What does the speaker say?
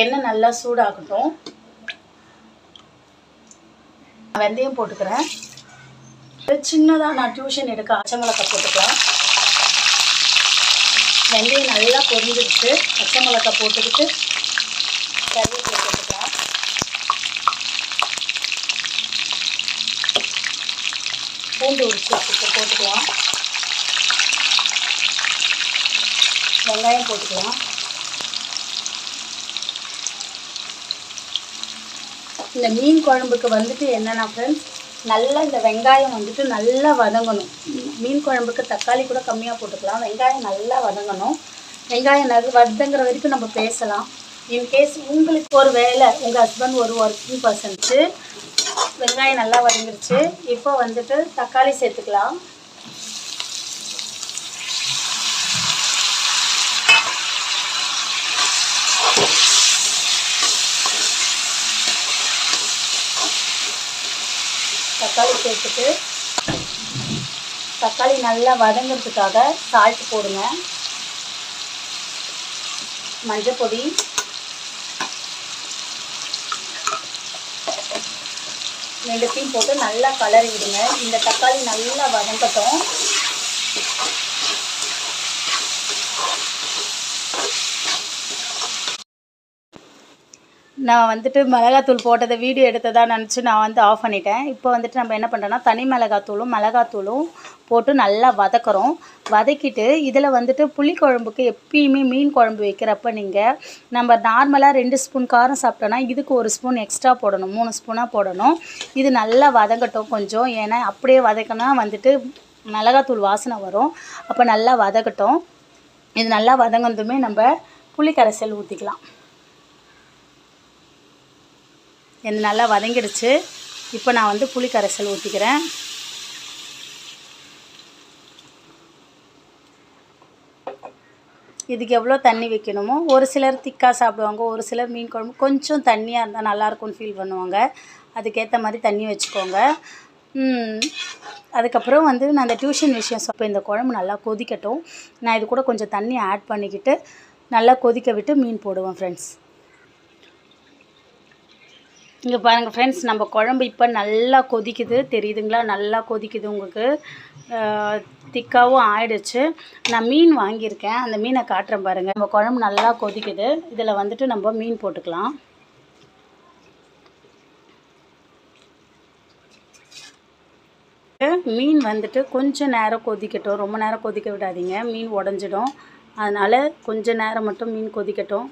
எண்ணெய் நல்லா சூடாகட்டும். வெந்தயம் போட்டுக்கிறேன். சின்னதாக நான் டியூஷன் எடுக்க பச்சை மிளகாய் போட்டுக்கலாம். வெந்தயம் நல்லா பொரிஞ்சிடுச்சு. பச்சை மிளகாய் போட்டுக்கிட்டு கருவேப்பிலை போட்டுக்கலாம். பூண்டு உரிச்சு வச்சுட்டு போட்டுக்கலாம். வெங்காயம் போட்டுக்கலாம். இந்த மீன் குழம்புக்கு வந்துட்டு என்னென்னா ஃப்ரெண்ட்ஸ் நல்லா இந்த வெங்காயம் வந்துட்டு நல்லா வதங்கணும். மீன் குழம்புக்கு தக்காளி கூட கம்மியாக போட்டுக்கலாம். வெங்காயம் நல்லா வதங்கணும். வெங்காயம் நல்லா வதங்குற வரைக்கும் நம்ம பேசலாம். இன்கேஸ் உங்களுக்கு ஒரு வேலை உங்கள் ஹஸ்பண்ட் ஒரு ஒர்க்கிங் பர்சன்ஸு வெங்காயம் நல்லா வதங்கிருச்சு இப்போ வந்துட்டு தக்காளி சேர்த்துக்கலாம். தக்காளி சேர்த்துட்டு தக்காளி நல்லா வதங்கிறதுக்காக சால்ட் போடுங்க. மஞ்சள் பொடி. ரெண்டுத்தையும் போட்டு நல்லா கலரி விடுங்க இந்த தக்காளி நல்லா வதங்கட்டும். நான் வந்துட்டு மிளகாத்தூள் போட்டதை வீடியோ எடுத்ததா நினச்சி நான் வந்து ஆஃப் பண்ணிட்டேன். இப்போ வந்துட்டு நம்ம என்ன பண்ணுறோன்னா தனி மிளகாத்தூளும் மிளகாத்தூளும் போட்டு நல்லா வதக்குறோம். வதக்கிட்டு இதில் வந்துட்டு புளிக்குழம்புக்கு எப்பயுமே மீன் குழம்பு வைக்கிறப்ப நீங்கள் நம்ம நார்மலாக ரெண்டு ஸ்பூன் காரம் சாப்பிட்டோன்னா இதுக்கு ஒரு ஸ்பூன் எக்ஸ்ட்ரா போடணும் மூணு ஸ்பூனாக போடணும். இது நல்லா வதங்கட்டும் கொஞ்சம். ஏன்னா அப்படியே வதக்கினா வந்துட்டு மிளகாத்தூள் வாசனை வரும். அப்போ நல்லா வதக்கட்டும். இது நல்லா வதங்கினதுமே நம்ம புளி கரைசல் ஊற்றிக்கலாம் என்ன நல்லா வதங்கிடுச்சு. இப்போ நான் வந்து புளி கரைசல் ஊற்றிக்கிறேன் இதுக்கு எவ்வளோ தண்ணி வைக்கணுமோ ஒரு சிலர் திக்காக சாப்பிடுவாங்க ஒரு சிலர் மீன் குழம்பு கொஞ்சம் தண்ணியாக இருந்தால் நல்லாயிருக்கும்னு ஃபீல் பண்ணுவாங்க. அதுக்கேற்ற மாதிரி தண்ணி வச்சுக்கோங்க. அதுக்கப்புறம் வந்து நான் அந்த டியூஷன் விஷயம் இப்போ இந்த குழம்பு நல்லா கொதிக்கட்டும். நான் இது கூட கொஞ்சம் தண்ணி ஆட் பண்ணிக்கிட்டு நல்லா கொதிக்க விட்டு மீன் போடுவேன் ஃப்ரெண்ட்ஸ் இங்கே பாருங்கள் ஃப்ரெண்ட்ஸ் நம்ம குழம்பு இப்போ நல்லா கொதிக்குது. தெரியுதுங்களா? நல்லா கொதிக்குது உங்களுக்கு. திக்காவும் ஆயிடுச்சு. நான் மீன் வாங்கியிருக்கேன். அந்த மீனை காட்டுறேன் பாருங்கள் நம்ம குழம்பு நல்லா கொதிக்குது. இதில் வந்துட்டு நம்ம மீன் போட்டுக்கலாம். மீன் வந்துட்டு கொஞ்சம் நேரம் கொதிக்கட்டும். ரொம்ப நேரம் கொதிக்க விடாதீங்க. மீன் உடஞ்சிடும். அதனால் கொஞ்சம் நேரம் மட்டும் மீன் கொதிக்கட்டும்.